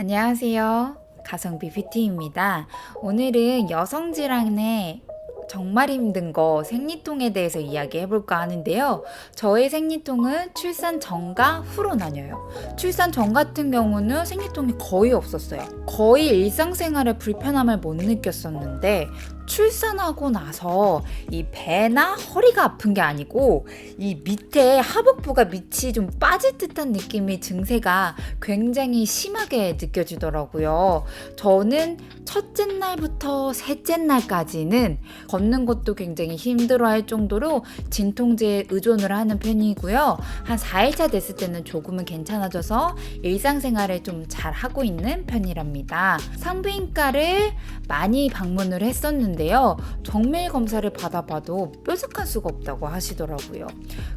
안녕하세요. 가성비 뷰티입니다. 오늘은 여성 질환에 정말 힘든 거 생리통에 대해서 이야기해 볼까 하는데요. 저의 생리통은 출산 전과 후로 나뉘어요. 출산 전 같은 경우는 생리통이 거의 없었어요. 거의 일상생활에 불편함을 못 느꼈었는데 출산하고 나서 이 배나 허리가 아픈 게 아니고 이 밑에 하복부가 밑이 좀 빠질 듯한 느낌의 증세가 굉장히 심하게 느껴지더라고요. 저는 첫째 날부터 셋째 날까지는 걷는 것도 굉장히 힘들어 할 정도로 진통제에 의존을 하는 편이고요. 한 4일차 됐을 때는 조금은 괜찮아져서 일상생활을 좀 잘 하고 있는 편이랍니다. 산부인과를 많이 방문을 했었는데 요. 정밀 검사를 받아봐도 뾰족한 수가 없다고 하시더라고요.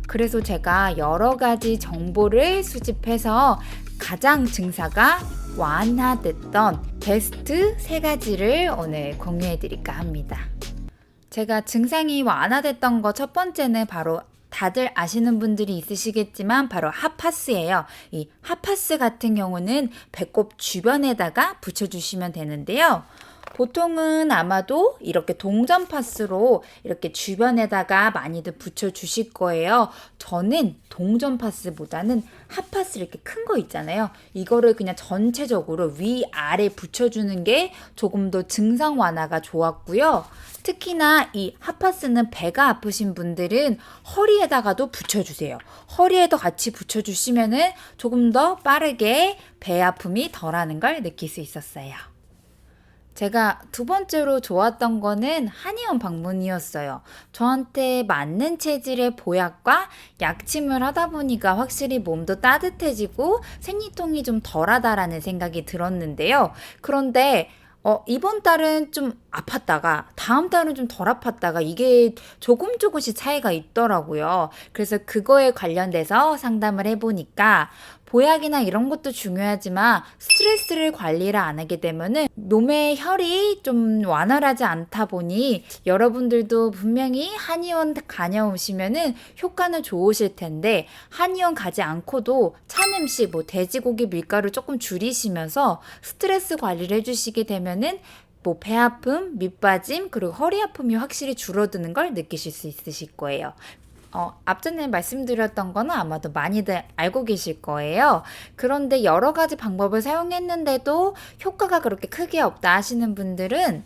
그래서 제가 여러 가지 정보를 수집해서 가장 증사가 완화됐던 베스트 세 가지를 오늘 공유해 드릴까 합니다. 제가 증상이 완화됐던 거 첫 번째는 바로 다들 아시는 분들이 있으시겠지만 바로 하파스예요. 이 하파스 같은 경우는 배꼽 주변에다가 붙여주시면 되는데요. 보통은 아마도 이렇게 동전 파스로 이렇게 주변에다가 많이들 붙여 주실 거예요. 저는 동전 파스보다는 핫파스 이렇게 큰 거 있잖아요. 이거를 그냥 전체적으로 위 아래 붙여 주는 게 조금 더 증상 완화가 좋았고요. 특히나 이 핫파스는 배가 아프신 분들은 허리에다가도 붙여주세요. 허리에도 같이 붙여주시면은 조금 더 빠르게 배 아픔이 덜하는 걸 느낄 수 있었어요. 제가 두 번째로 좋았던 거는 한의원 방문이었어요. 저한테 맞는 체질의 보약과 약침을 하다 보니까 확실히 몸도 따뜻해지고 생리통이 좀 덜하다라는 생각이 들었는데요. 그런데 어, 이번 달은 좀 아팠다가 다음 달은 좀 덜 아팠다가 이게 조금 조금씩 차이가 있더라고요. 그래서 그거에 관련돼서 상담을 해보니까 보약이나 이런 것도 중요하지만 스트레스를 관리를 안 하게 되면은 몸의 혈이 좀 완활하지 않다 보니 여러분들도 분명히 한의원 다녀오시면은 효과는 좋으실 텐데 한의원 가지 않고도 찬 음식 뭐 돼지고기 밀가루 조금 줄이시면서 스트레스 관리를 해주시게 되면은 뭐배 아픔, 밑빠짐, 그리고 허리 아픔이 확실히 줄어드는 걸 느끼실 수 있으실 거예요. 어, 앞전에 말씀드렸던 거는 아마도 많이들 알고 계실 거예요. 그런데 여러 가지 방법을 사용했는데도 효과가 그렇게 크게 없다 하시는 분들은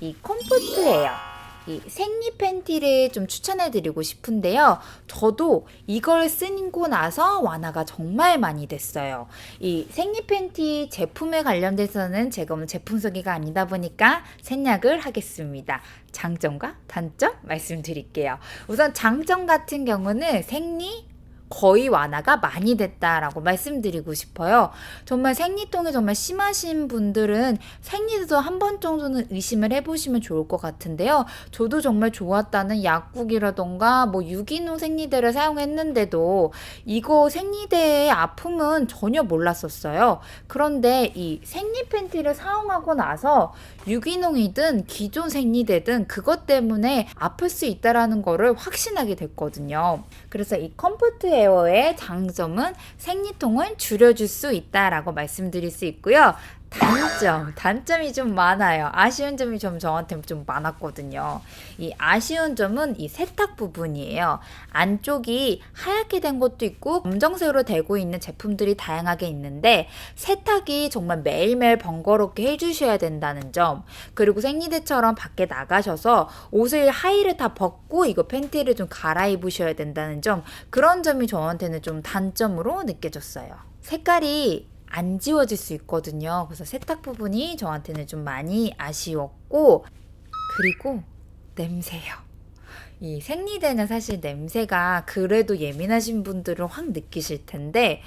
이 콤포트예요. 이 생리 팬티를 좀 추천해 드리고 싶은데요. 저도 이걸 쓰고 나서 완화가 정말 많이 됐어요. 이 생리 팬티 제품에 관련돼서는 제가 오늘 제품 소개가 아니다 보니까 생략을 하겠습니다. 장점과 단점 말씀드릴게요. 우선 장점 같은 경우는 생리 거의 완화가 많이 됐다라고 말씀드리고 싶어요. 정말 생리통이 정말 심하신 분들은 생리도 한 번 정도는 의심을 해보시면 좋을 것 같은데요. 저도 정말 좋았다는 약국이라던가 뭐 유기농 생리대를 사용했는데도 이거 생리대의 아픔은 전혀 몰랐었어요. 그런데 이 생리 팬티를 사용하고 나서 유기농이든 기존 생리대든 그것 때문에 아플 수 있다라는 거를 확신하게 됐거든요. 그래서 이 컴포트 에어의 장점은 생리통을 줄여줄 수 있다라고 말씀드릴 수 있고요. 단점, 단점이 좀 많아요. 아쉬운 점이 좀 저한테 좀 많았거든요. 이 아쉬운 점은 이 세탁 부분이에요. 안쪽이 하얗게 된 것도 있고 검정색으로 되고 있는 제품들이 다양하게 있는데 세탁이 정말 매일매일 번거롭게 해주셔야 된다는 점 그리고 생리대처럼 밖에 나가셔서 옷을 하의를 다 벗고 이거 팬티를 좀 갈아입으셔야 된다는 점 그런 점이 저한테는 좀 단점으로 느껴졌어요. 색깔이 안 지워질 수 있거든요. 그래서 세탁 부분이 저한테는 좀 많이 아쉬웠고, 그리고 냄새요. 이 생리대는 사실 냄새가 그래도 예민하신 분들은 확 느끼실 텐데,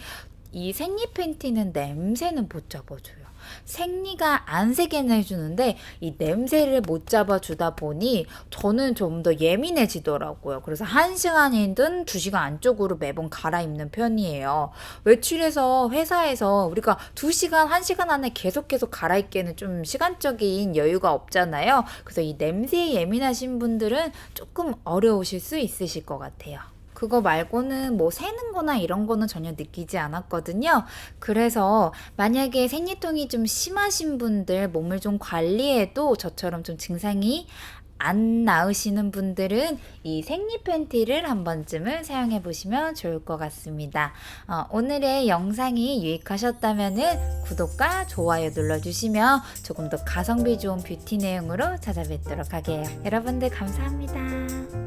이 생리 팬티는 냄새는 못 잡아줘요. 생리가 안 세게는 해주는데 이 냄새를 못 잡아주다 보니 저는 좀 더 예민해지더라고요. 그래서 한 시간이든 두 시간 안쪽으로 매번 갈아입는 편이에요. 외출해서 회사에서 우리가 두 시간, 한 시간 안에 계속 계속 갈아입기에는 좀 시간적인 여유가 없잖아요. 그래서 이 냄새에 예민하신 분들은 조금 어려우실 수 있으실 것 같아요. 그거 말고는 뭐 새는 거나 이런 거는 전혀 느끼지 않았거든요. 그래서 만약에 생리통이 좀 심하신 분들 몸을 좀 관리해도 저처럼 좀 증상이 안 나으시는 분들은 이 생리 팬티를 한 번쯤은 사용해 보시면 좋을 것 같습니다. 어, 오늘의 영상이 유익하셨다면 구독과 좋아요 눌러주시면 조금 더 가성비 좋은 뷰티 내용으로 찾아뵙도록 하게요. 여러분들 감사합니다.